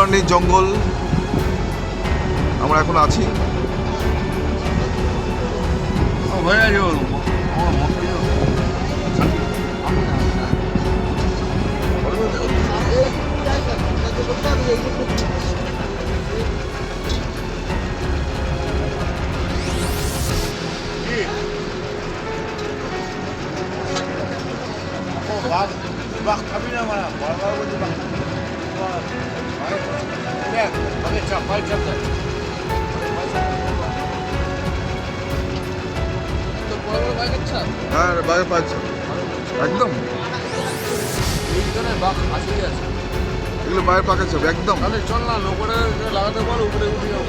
ভরানির জঙ্গল। আমরা এখন আছি। হয়ে পাচ্ছ। একদম। এগুলো বাইরে পাকা চাপ একদম। তাহলে চল না উপরে লাগাতে পারো উপরে উঠে যাব।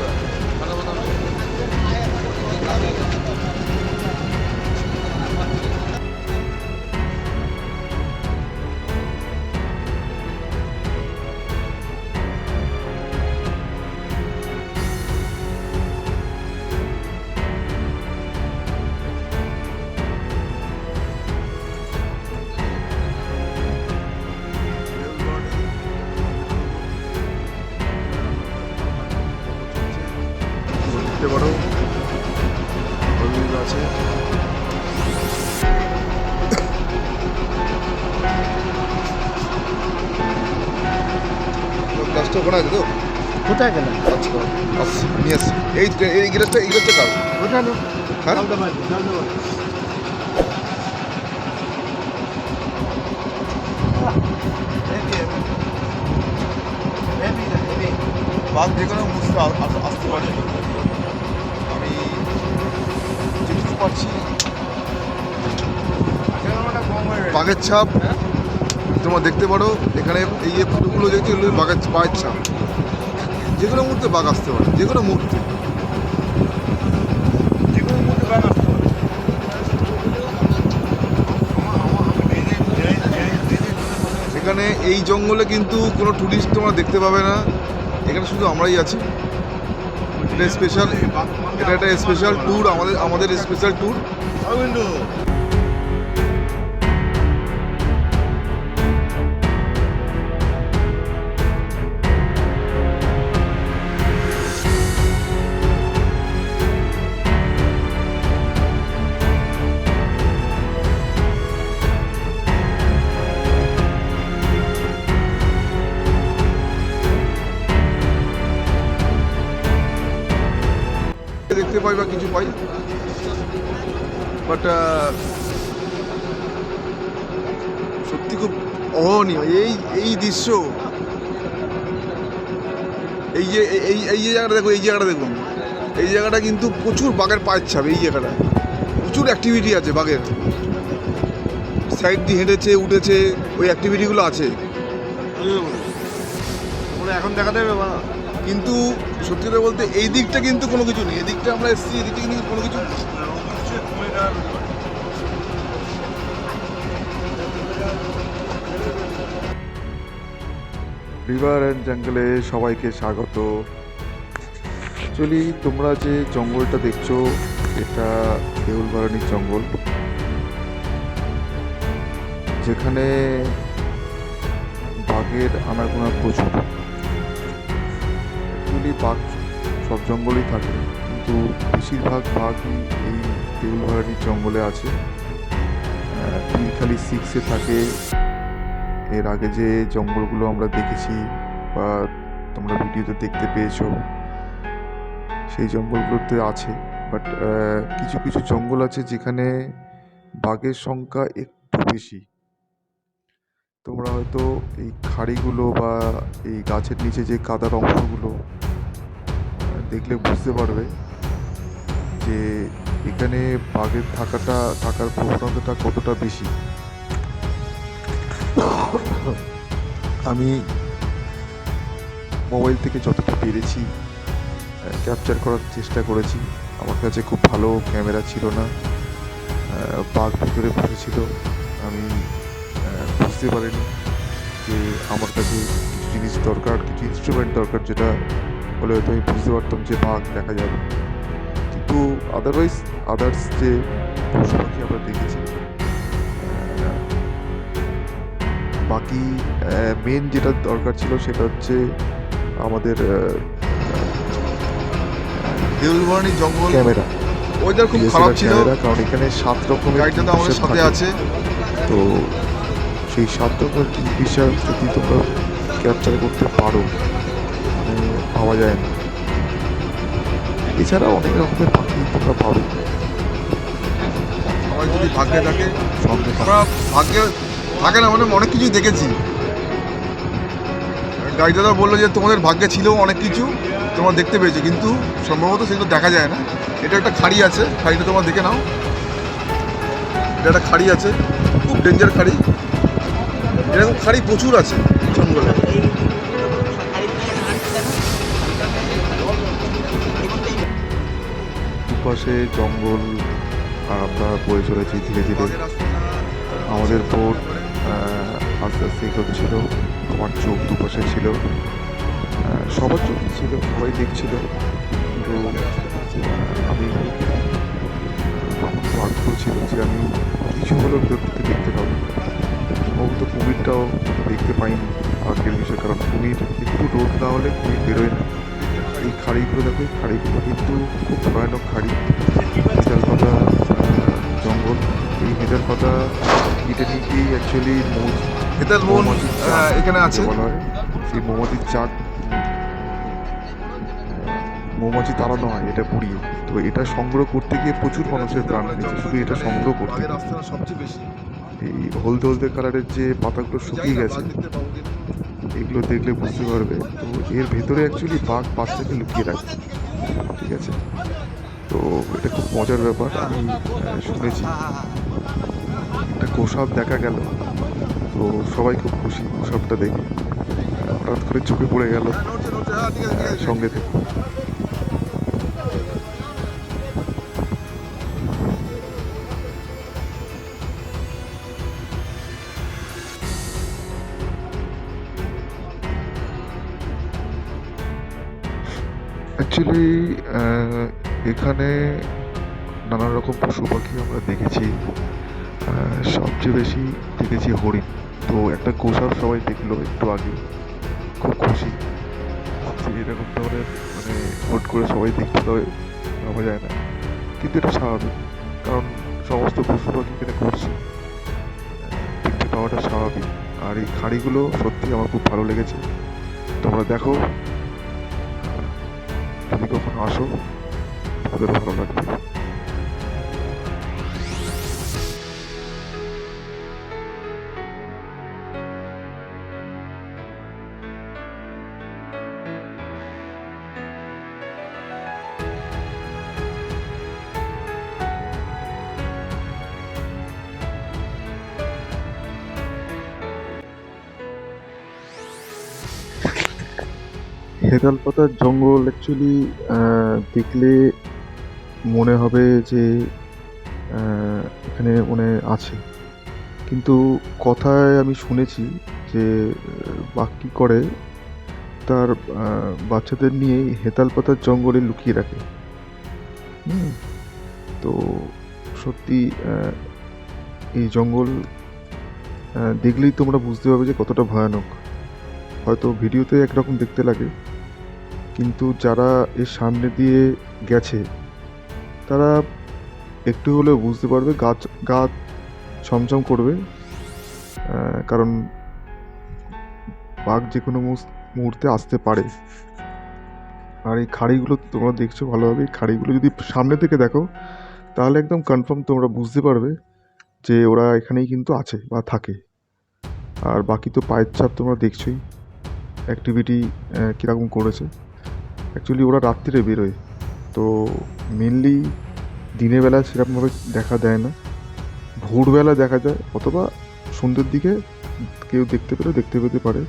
আছে তো কোথায় গেল? আচ্ছা আসছি নিয়ে আসছি। এই এই গ্লাসটা এই গ্লাসটা কার? কোথায় হ্যাঁ? যে কোনো মুহূর্তে আসতে পারে। আমি যেটুকু পারছি। বাঘের ছাপ। তোমরা দেখতে পারো এখানে এই যে ফুলগুলো দেখছি এগুলো বাঘের পায়ের ছাপ। যে কোনো মুহূর্তে বাঘ আসতে পারে যে কোনো মুহূর্তে। বাঘ এখানে এই জঙ্গলে কিন্তু কোনো টুরিস্ট তোমরা দেখতে পাবে না। এখানে শুধু আমরাই আছি। এটা স্পেশাল এটা একটা স্পেশাল ট্যুর আমাদের আমাদের স্পেশাল ট্যুর পাই বা কিছু পাই বাট সত্যি খুব অহনীয়। এই এই দৃশ্য, এই যে, এই- এই যে জায়গাটা দেখো এই জায়গাটা দেখুন। এই জায়গাটা কিন্তু প্রচুর বাঘের পায়ের ছাপ, এই জায়গাটা। প্রচুর অ্যাক্টিভিটি আছে বাঘের। সাইড দিয়ে হেঁটেছে, উঠেছে, ওই অ্যাক্টিভিটিগুলো আছে। এখন দেখা দেবে বা কিন্তু সত্যি কথা বলতে এই দিকটা কিন্তু কোনো কিছু নেই। এই দিকটা আমরা এসেছি, এই দিকটা কিন্তু কোনো কিছু রিভার অ্যান্ড জঙ্গলে সবাইকে স্বাগত। অ্যাকচুয়ালি তোমরা যে জঙ্গলটা দেখছ, এটা দেউলবারানির জঙ্গল। যেখানে বাঘের আনাগোনা প্রচুর। অ্যাকচুয়ালি বাঘ সব জঙ্গলেই থাকে। কিন্তু বেশিরভাগ বাঘই এই দেউলবারানির জঙ্গলে আছে। পীরখালি সিক্সে থাকে। এর আগে যে জঙ্গলগুলো আমরা দেখেছি বা তোমরা ভিডিওতে দেখতে পেয়েছ, সেই জঙ্গলগুলোতে আছে। বাট কিছু কিছু জঙ্গল আছে যেখানে বাঘের সংখ্যা একটু বেশি। তোমরা হয়তো এই খাড়িগুলো বা এই গাছের নিচে যে কাদার অংশগুলো দেখলে বুঝতে পারবে যে এখানে বাঘের থাকাটা, থাকার প্রবণতাটা কতটা বেশি। আমি মোবাইল থেকে যতটা পেরেছি ক্যাপচার করার চেষ্টা করেছি। আমার কাছে খুব ভালো ক্যামেরা ছিল না বাঘ ভিতরে বসেছিল। আমি বুঝতে পারিনি যে আমার কাছে কিছু জিনিস দরকার, কিছু ইনস্ট্রুমেন্ট দরকার যেটা হলে হয়তো আমি বুঝতে পারতাম যে বাঘ দেখা যাবে। কিন্তু আদারওয়াইজ আদার্স যে পশু পাখি আমরা দেখেছি বাকি মেন যেটা দরকার ছিল সেটা হচ্ছে আমাদের দেউলবাড়ি জঙ্গল। ক্যামেরা। ওয়েদার খুব খারাপ ছিল। কারণ এখানে সাত রকমের গাড়িটা তো আমাদের সাথে আছে। তো সেই সাত রকমের কিংফিশার যদি তোমরা ক্যাপচার করতে পারো? পাওয়া যায় না। এছাড়া অনেক রকমের পাখি তোমরা পাবে। সবাই যদি ভাগ্যে থাকে সঙ্গে ভাগ্যে থাকে না মানে অনেক কিছুই দেখেছি। গাড়ি দাদা বলল যে তোমাদের ভাগ্যে ছিল অনেক কিছু তোমরা দেখতে পেয়েছ কিন্তু সম্ভবত সেগুলো দেখা যায় না। এটা একটা খাড়ি আছে খাড়িটা তোমরা দেখে নাও। এটা একটা খাড়ি আছে খুব ডেঞ্জার খাড়ি। এরকম খাড়ি প্রচুর আছে জঙ্গলে। দুপাশে জঙ্গল, আর আমরা বয়ে চলেছি ধীরে ধীরে। আমাদের বোট আস্তে আস্তে এগোচ্ছিল আমার চোখ দুপাশে ছিল সবার চোখ ছিল, সবাই দেখছিল, কিন্তু আমি ভাগ্য ছিল যে আমি কিছু হলেও ভেতর থেকে দেখতে পাবো। সম্ভবত কুমিরটাও দেখতে পাইনি ভাগ্যের বিষয় কারণ কুমির একটু রোদ না হলে কুমির বেরোয় না। এই খাড়িগুলো দেখো খাড়িগুলো কিন্তু খুব ভয়ানক খাড়ি। হেদার পাতা জঙ্গল। এই হেদার পাতা কেটে নিয়ে অ্যাকচুয়ালি আহ, এখানে আছে। বলা হয়। সেই মৌমাছির চাক মৌমাছি তাড়ানো হয় এটা পুড়িয়ে। তো এটা সংগ্রহ করতে গিয়ে প্রচুর মানুষের প্রাণ গেছে শুধু এটা সংগ্রহ করতে বাঘের সবচেয়ে বেশি। এই হলদে হলদে কালারের যে পাতাগুলো শুকিয়ে গেছে। এগুলো দেখলে বুঝতে পারবে। তো এর ভেতরে অ্যাকচুয়ালি বাঘ বাচ্চাকে লুকিয়ে রাখে ঠিক আছে? তো এটা খুব মজার ব্যাপার আমি শুনেছি। একটা কোষাব দেখা গেল। তো সবাই খুব খুশি কোষাবটা দেখে। হঠাৎ করে চোখে পড়ে গেল। সঙ্গে থেকে। অ্যাকচুয়ালি এখানে নানা রকম পশু পাখি আমরা দেখেছি। সবচেয়ে বেশি দেখেছি হরিণ। তো একটা গোসাপ সবাই দেখল একটু আগে। খুব খুশি। এরকম ধরনের মানে হুট করে সবাই দেখতে পাবে ভাবা যায় না। কিন্তু এটা স্বাভাবিক। কারণ সমস্ত পশু পাখি এখানে ঘুরছে দেখতে পাওয়াটা স্বাভাবিক। আর এই খাড়িগুলো সত্যি আমার খুব ভালো লেগেছে। তোমরা দেখো যদি কখনো আসো তোমাদেরও ভালো লাগবে। হেদাল পাতার জঙ্গল অ্যাকচুয়ালি দেখলে মনে হবে যে এখানে মনে আছে। কিন্তু কথায় আমি শুনেছি যে আহ, বাঘ কী করে তার বাচ্চাদের নিয়ে হেতাল পাতার জঙ্গলে লুকিয়ে রাখে। তো সত্যি এই জঙ্গল দেখলেই তোমরা বুঝতে পারবে যে কতটা ভয়ানক। হয়তো ভিডিওতে একরকম দেখতে লাগে। কিন্তু যারা এর সামনে দিয়ে গেছে, তারা একটু হলেও বুঝতে পারবে গাছ গা ছমছম করবে। কারণ বাঘ যে কোনো মুহূর্তে আসতে পারে। আর এই খাড়িগুলো তোমরা দেখছ ভালোভাবে খাড়িগুলো যদি সামনে থেকে দেখো, তাহলে একদম কনফার্ম তোমরা বুঝতে পারবে যে ওরা এখানেই কিন্তু আছে বা থাকে। আর বাকি তো পায়ের ছাপ তোমরা দেখছোই অ্যাক্টিভিটি কীরকম করেছে। অ্যাকচুয়ালি ওরা রাত্রিরে বেরোয়। তো মেনলি দিনের বেলা সেরকমভাবে দেখা দেয় না। ভোরবেলা দেখা যায়, অথবা সন্ধ্যের দিকে কেউ দেখতে পেলে দেখতে পেতে পারে।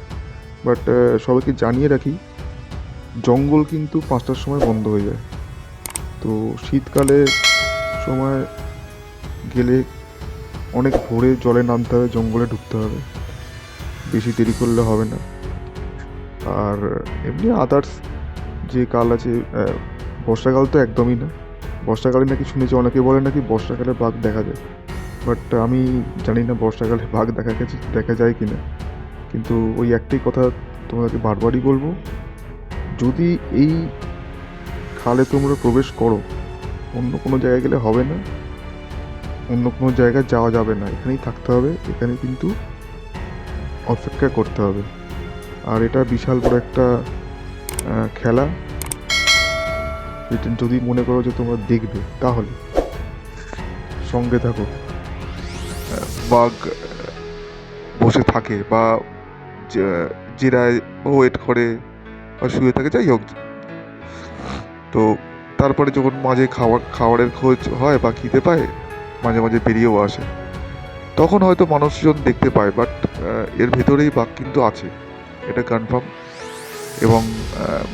বাট সবাইকে জানিয়ে রাখি, জঙ্গল কিন্তু পাঁচটার সময় বন্ধ হয়ে যায়। তো শীতকালে সময় গেলে অনেক ভোরে জলে নামতে হবে, জঙ্গলে ঢুকতে হবে। বেশি দেরি করলে হবে না। আর এমনি আদার্স যে কাল আছে বর্ষাকাল তো একদমই না। বর্ষাকালে নাকি শুনেছি, অনেকে বলে নাকি বর্ষাকালে বাঘ দেখা যায়। বাট আমি জানি না বর্ষাকালে বাঘ দেখা গেছে, দেখা যায় কি না কিন্তু ওই একটাই কথা তোমাদেরকে বারবারই বলব, যদি এই খালে তোমরা প্রবেশ করো, অন্য কোনো জায়গায় গেলে হবে না, অন্য কোনো জায়গায় যাওয়া যাবে না। এখানেই থাকতে হবে, এখানে কিন্তু অপেক্ষা করতে হবে। আর এটা বিশাল বড় একটা খেলা। যদি মনে করো যে তোমরা দেখবে, তাহলে সঙ্গে থাকো। বাঘ বসে থাকে বা জিরায় ওয়েট করে বা শুয়ে থাকে, যাই হোক। তো তারপরে যখন মাঝে খাবার খাবারের খোঁজ হয় বা খিদে পায়, মাঝে মাঝে বেরিয়েও আসে, তখন হয়তো মানুষজন দেখতে পায় বাট এর ভেতরেই বাঘ কিন্তু আছে। এটা কনফার্ম এবং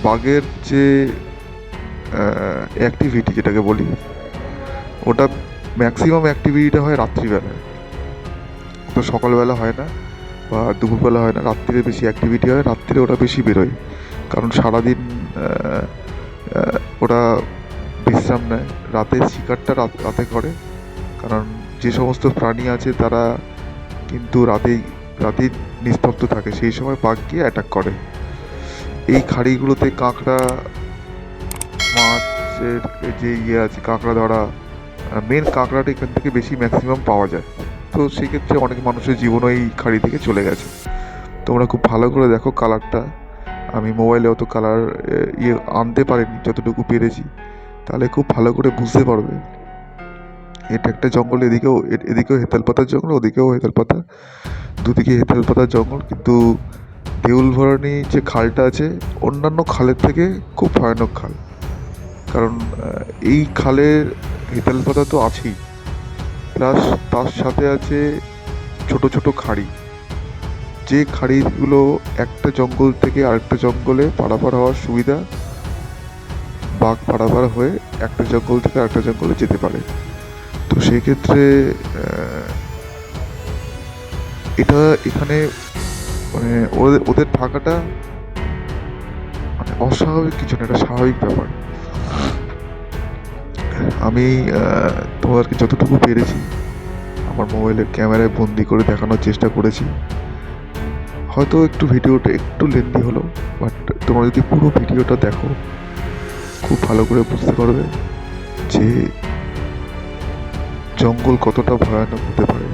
বাঘের যে অ্যাক্টিভিটি যেটাকে বলি, ওটা ম্যাক্সিমাম অ্যাক্টিভিটিটা হয় রাত্রিবেলায়। তো সকালবেলা হয় না বা দুপুরবেলা হয় না রাত্রিরে বেশি অ্যাক্টিভিটি হয় রাত্রিরে ওটা বেশি বেরোয়। কারণ সারাদিন ওরা বিশ্রাম নেয়। রাতের শিকারটা রাত, রাতে করে। কারণ যে সমস্ত প্রাণী আছে তারা কিন্তু রাতেই রাতেই নিস্তব্ধ থাকে। সেই সময় বাঘ গিয়ে অ্যাটাক করে। এই খাড়িগুলোতে কাঁকড়া, মাছের যে ইয়ে আছে, কাঁকড়া ধরা মেন কাঁকড়াটা এখান থেকে বেশি ম্যাক্সিমাম পাওয়া যায়। তো সেক্ষেত্রে অনেক মানুষের জীবনও এই খাড়ি থেকে চলে গেছে। তোমরা খুব ভালো করে দেখো কালারটা। আমি মোবাইলে অত কালার ইয়ে আনতে পারিনি, যতটুকু পেরেছি। তাহলে খুব ভালো করে বুঝতে পারবে। এটা একটা জঙ্গল, এদিকেও এদিকেও হেতাল পাতার জঙ্গল, ওদিকেও হেতাল পাতা দুদিকে হেতাল পাতার জঙ্গল, কিন্তু দেউল ভরানি যে খালটা আছে, অন্যান্য খালের থেকে খুব ভয়ানক খাল। কারণ এই খালের হেতাল পাতা তো আছেই। প্লাস তার সাথে আছে ছোট ছোট খাড়ি। যে খাড়িগুলো একটা জঙ্গল থেকে আরেকটা জঙ্গলে পারাপার হওয়ার সুবিধা, বাঘ পারাপার হয়ে একটা জঙ্গল থেকে আরেকটা জঙ্গলে যেতে পারে। তো সেই ক্ষেত্রে এটা এখানে মানে ওদের ওদের থাকাটা মানে অস্বাভাবিক কিছু না, এটা স্বাভাবিক ব্যাপার। আমি তোমাদেরকে যতটুকু পেরেছি, আমার মোবাইলের ক্যামেরায় বন্দি করে দেখানোর চেষ্টা করেছি। হয়তো একটু ভিডিওটা একটু লেন্দি হলো, বাট তোমরা যদি পুরো ভিডিওটা দেখো, খুব ভালো করে বুঝতে পারবে যে জঙ্গল কতটা ভয়ানক হতে পারে।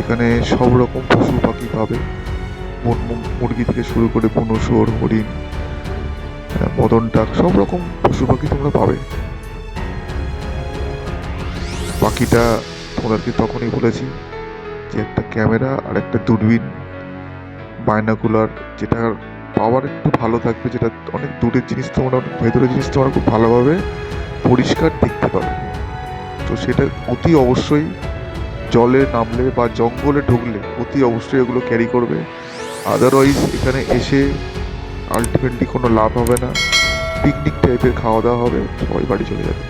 এখানে সব রকম পশু পাখি পাবে। মুরগি থেকে শুরু করে বুনো শুয়োর, হরিণ মদন ডাক, সব রকম পশু পাখি তোমরা পাবে। বাকিটা তোমাদেরকে তখনই বলেছি যে একটা ক্যামেরা আর একটা দূরবীন বাইনাকুলার, যেটা পাওয়ার একটু ভালো থাকবে, যেটা অনেক দূরের জিনিস তোমরা অনেক ভেতরের জিনিস তোমরা খুব ভালোভাবে পরিষ্কার দেখতে পাবে। তো সেটা অতি অবশ্যই জলে নামলে বা জঙ্গলে ঢুকলে অতি অবশ্যই এগুলো ক্যারি করবে। আদারওয়াইজ এখানে এসে আলটিমেটলি কোনো লাভ হবে না। পিকনিক টাইপের খাওয়া দাওয়া হবে, সবাই বাড়ি চলে যাবে।